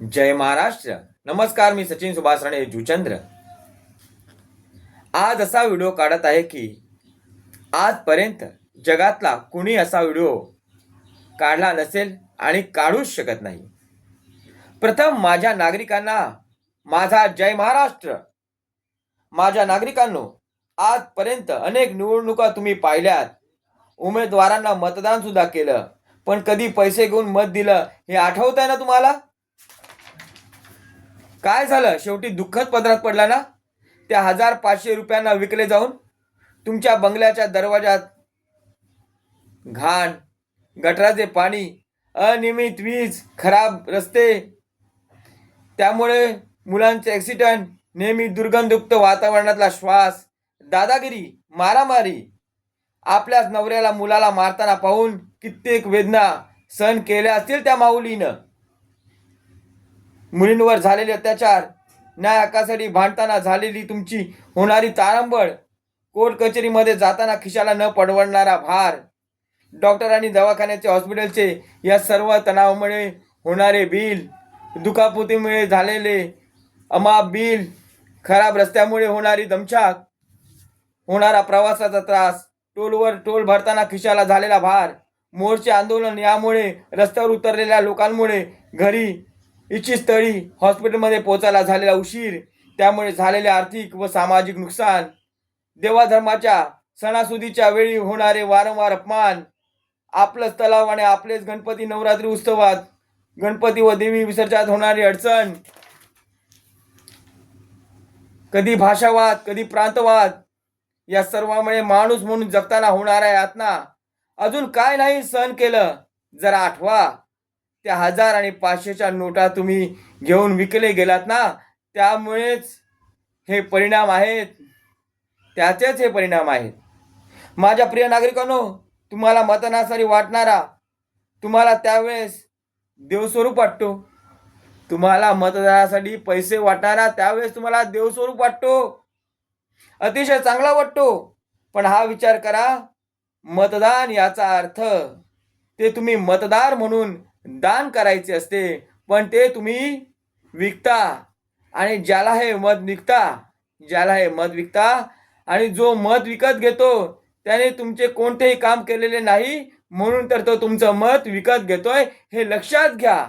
जय महाराष्ट्र. नमस्कार मी सचिन सुभाष राणे जुचंद्र. आज असा व्हिडिओ काढत आहे की आजपर्यंत जगातला कुणी असा व्हिडिओ काढला नसेल आणि काढूच शकत नाही. प्रथम माझ्या नागरिकांना माझा जय महाराष्ट्र. माझ्या नागरिकांनो आजपर्यंत अनेक निवडणुका तुम्ही पाहिल्यात. उमेदवारांना मतदान सुद्धा केलं पण कधी पैसे घेऊन मत दिलं हे आठवत आहे ना तुम्हाला? काय झालं? शेवटी दुःखद पदरात पडला ना? त्या हजार पाचशे रुपयांना विकले जाऊन तुमच्या बंगल्याच्या दरवाजात घाण गटराचे पाणी अनियमित वीज खराब रस्ते. त्यामुळे मुलांचे ॲक्सिडेंट नेहमी दुर्गंधयुक्त वातावरणातला श्वास दादागिरी मारामारी. आपल्याच नवऱ्याला मुलाला मारताना पाहून कित्येक वेदना सहन केल्या असतील त्या माऊलीनं. मुलींवर झालेले अत्याचार न्याय हक्कासाठी भांडताना झालेली तुमची होणारी तारंबळ कोर्ट कचेरीमध्ये जाताना खिशाला न पडवडणारा भार. डॉक्टर आणि दवाखान्याचे हॉस्पिटलचे या सर्व तणावामुळे होणारे बिल दुखापतीमुळे झालेले अमाप बिल खराब रस्त्यामुळे होणारी दमछाक होणारा प्रवासाचा त्रास टोलवर टोल भरताना खिशाला झालेला भार मोर्चे आंदोलन यामुळे रस्त्यावर उतरलेल्या लोकांमुळे घरी इच्छित स्थळी हॉस्पिटलमध्ये पोचायला झालेला उशीर त्यामुळे झालेले आर्थिक व सामाजिक नुकसान देवाधर्माच्या सणासुदीच्या वेळी होणारे वारंवार अपमान आपलंच तलाव आणि आपलेच गणपती नवरात्री उत्सवात गणपती व देवी विसर्जनात होणारी अडचण. कधी भाषावाद कधी प्रांतवाद या सर्वामुळे माणूस म्हणून जगताना होणारा यातना अजून काय नाही सहन केलं जरा आठवा. त्या हजार आणि पाचशेच्या नोटा तुम्ही घेऊन विकले गेलात ना त्यामुळेच हे परिणाम आहेत. त्याचेच हे परिणाम आहेत. माझ्या प्रिय नागरिकांनो तुम्हाला मतदानासाठी वाटणारा तुम्हाला त्यावेळेस देवस्वरूप वाटतो. तुम्हाला मतदानासाठी पैसे वाटणारा त्यावेळेस तुम्हाला देवस्वरूप वाटतो. अतिशय चांगला वाटतो. पण हा विचार करा मतदान याचा अर्थ ते तुम्ही मतदार म्हणून दान करायचे असते पण ते तुम्ही विकता आणि ज्याला हे मध विकता ज्याला हे मध विकता आणि जो मध विकत घेतो त्याने तुमचे कोणतेही काम केलेले नाही म्हणून तर तो तुमचं मत विकत घेतोय हे लक्षात घ्या.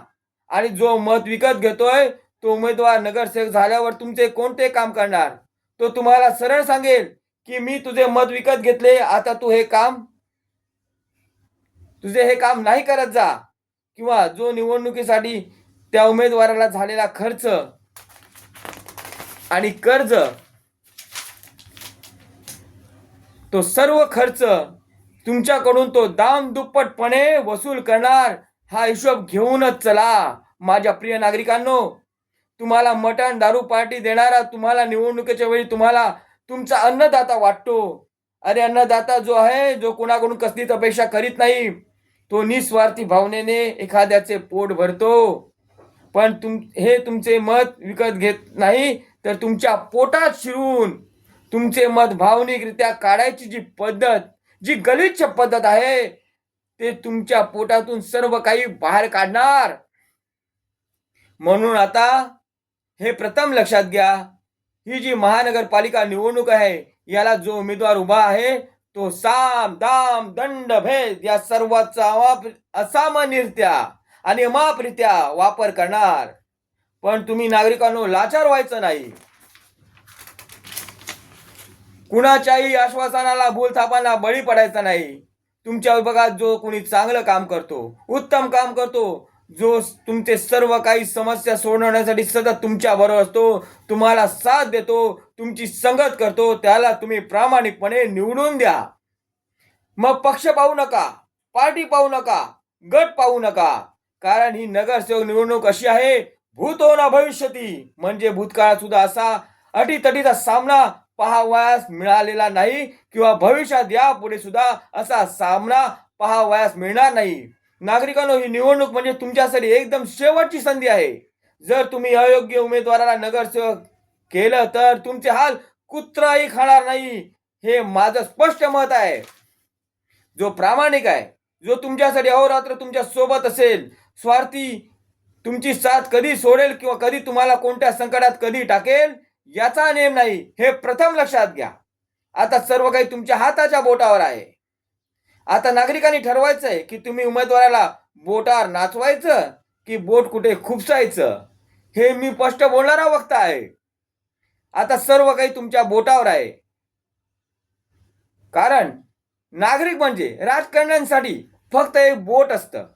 आणि जो मत विकत घेतोय तो उमेदवार नगरसेवक झाल्यावर तुमचे कोणते काम करणार? तो तुम्हाला सरळ सांगेल की मी तुझे मत विकत घेतले आता तू हे काम तुझे हे काम नाही करत जा. किंवा जो निवडणुकीसाठी त्या उमेदवाराला झालेला खर्च आणि कर्ज तो सर्व खर्च तुमच्याकडून तो दाम दुप्पटपणे वसूल करणार हा हिशोब घेऊनच चला. माझ्या प्रिय नागरिकांनो तुम्हाला मटण दारू पार्टी देणारा तुम्हाला निवडणुकीच्या वेळी तुम्हाला तुमचा अन्नदाता वाटतो. अरे अन्नदाता जो आहे जो कुणाकडून कसलीच अपेक्षा करीत नाही तो निस्वार्थी भावनेने एखाद्याचे पोट भरतो. पण तुम हे तुमचे मत विकत घेत नाही तर तुमच्या पोटात शिरून तुमचे मत भावनिकरित्या काढायची जी पद्धत जी गलिच्छ पद्धत आहे ते तुमच्या पोटातून सर्व काही बाहेर काढणार. म्हणून आता हे प्रथम लक्षात घ्या. ही जी महानगरपालिका निवडणूक आहे याला जो उमेदवार उभा आहे तो साम दाम दंड भेद या सर्वाचा अवाप- असामान्यरित्या आणि अमापरित्या वापर करणार. पण तुम्ही नागरिकांनो लाचार व्हायचं नाही. कुणाच्याही आश्वासनाला भूलथापांना बळी पडायचा नाही. तुमच्या विभागात जो कोणी चांगलं काम करतो उत्तम काम करतो जो तुमचे सर्व काही समस्या सोडवण्यासाठी सतत तुमच्या बरोबर असतो तुम्हाला साथ देतो तुमची संगत करतो त्याला तुम्ही प्रामाणिकपणे निवडून द्या. मग पक्ष पाहू नका पार्टी पाहू नका गट पाहू नका. कारण ही नगरसेवक निवडणूक अशी आहे भूत ना भविष्यती. म्हणजे भूतकाळात सुद्धा असा अटीतटीचा सामना पहावयास मिळालेला नाही किंवा भविष्यात यापुढे सुद्धा असा सामना पहावयास मिळणार नाही. नागरिकांनो ही निवडणूक म्हणजे तुमच्यासाठी एकदम शेवटची संधी आहे. जर तुम्ही अयोग्य उमेदवाराला नगरसेवक केलं तर तुमचे हाल कुत्राही खाणार नाही. हे माझं स्पष्ट मत आहे. जो प्रामाणिक आहे जो तुमच्यासाठी अहोरात्र तुमच्यासोबत असेल स्वार्थी तुमची साथ कधी सोडेल किंवा कधी तुम्हाला कोणत्या संकटात कधी टाकेल याचा नेम नाही. हे प्रथम लक्षात घ्या. आता सर्व काही तुमच्या हाताच्या बोटावर आहे. आता नागरिकांनी ठरवायचंय की तुम्ही उमेदवाराला बोटावर नाचवायचं की बोट कुठे खुपसायचं? हे मी स्पष्ट बोलणारा वक्ता आहे. आता सर्व काही तुमच्या बोटावर आहे. कारण नागरिक म्हणजे राजकारण्यांसाठी फक्त एक बोट असतं.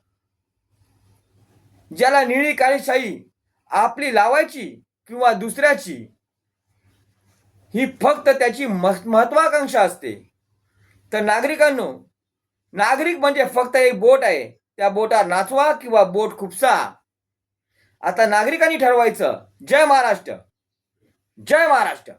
ज्याला निळी काळीशाही आपली लावायची किंवा दुसऱ्याची ही फक्त त्याची महत्वाकांक्षा असते. तर नागरिकांनो नागरिक म्हणजे फक्त एक बोट आहे. त्या बोटावर नाचवा किंवा बोट खुपसा. आता नागरिकांनी ठरवायचं जय महाराष्ट्र. जय महाराष्ट्र.